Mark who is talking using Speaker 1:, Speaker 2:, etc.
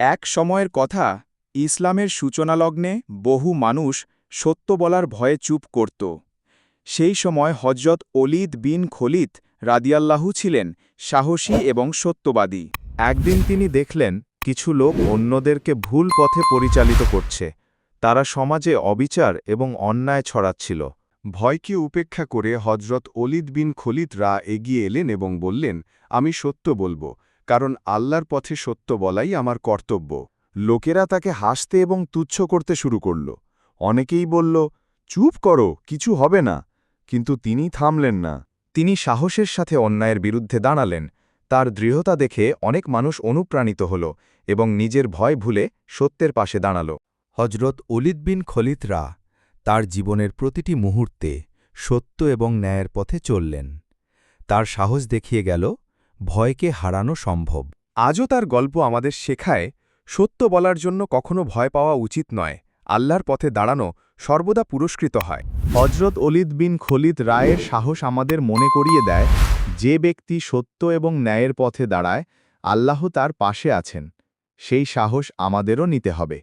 Speaker 1: এক সময়ের কথা, ইসলামের সূচনালগ্নে বহু মানুষ সত্য বলার ভয়ে চুপ করত। সেই সময় হজরত অলিদ বিন খলিত রাদিয়াল্লাহু ছিলেন সাহসী এবং সত্যবাদী।
Speaker 2: একদিন তিনি দেখলেন, কিছু লোক অন্যদেরকে ভুল পথে পরিচালিত করছে। তারা সমাজে অবিচার এবং অন্যায় ছড়াচ্ছিল।
Speaker 3: ভয়কে উপেক্ষা করে হজরত অলিদ বিন খলিদ রা এগিয়ে এলেন এবং বললেন, আমি সত্য বলব। কারণ আল্লাহর পথে সত্য বলাই আমার কর্তব্য।
Speaker 2: লোকেরা তাকে হাসতে এবং তুচ্ছ করতে শুরু করল। অনেকেই বলল, চুপ করো, কিছু হবে না। কিন্তু তিনি থামলেন না। তিনি সাহসের সাথে অন্যায়ের বিরুদ্ধে দাঁড়ালেন। তার দৃঢ়তা দেখে অনেক মানুষ অনুপ্রাণিত হল এবং নিজের ভয় ভুলে সত্যের পাশে দাঁড়াল। হজরত অলিদ বিন খলিতরা তার জীবনের প্রতিটি মুহূর্তে সত্য এবং ন্যায়ের পথে চললেন। তার সাহস দেখিয়ে গেল ভয়কে হারানো সম্ভব।
Speaker 1: আজও তার গল্প আমাদের শেখায়, সত্য বলার জন্য কখনো ভয় পাওয়া উচিত নয়, আল্লাহর পথে দাঁড়ানো সর্বদা পুরস্কৃত হয়।
Speaker 2: হজরত অলিদ বিন খলিদ রায়ের সাহস আমাদের মনে করিয়ে দেয়, যে ব্যক্তি সত্য এবং ন্যায়ের পথে দাঁড়ায়, আল্লাহ তার পাশে আছেন, সেই সাহস আমাদেরও নিতে হবে।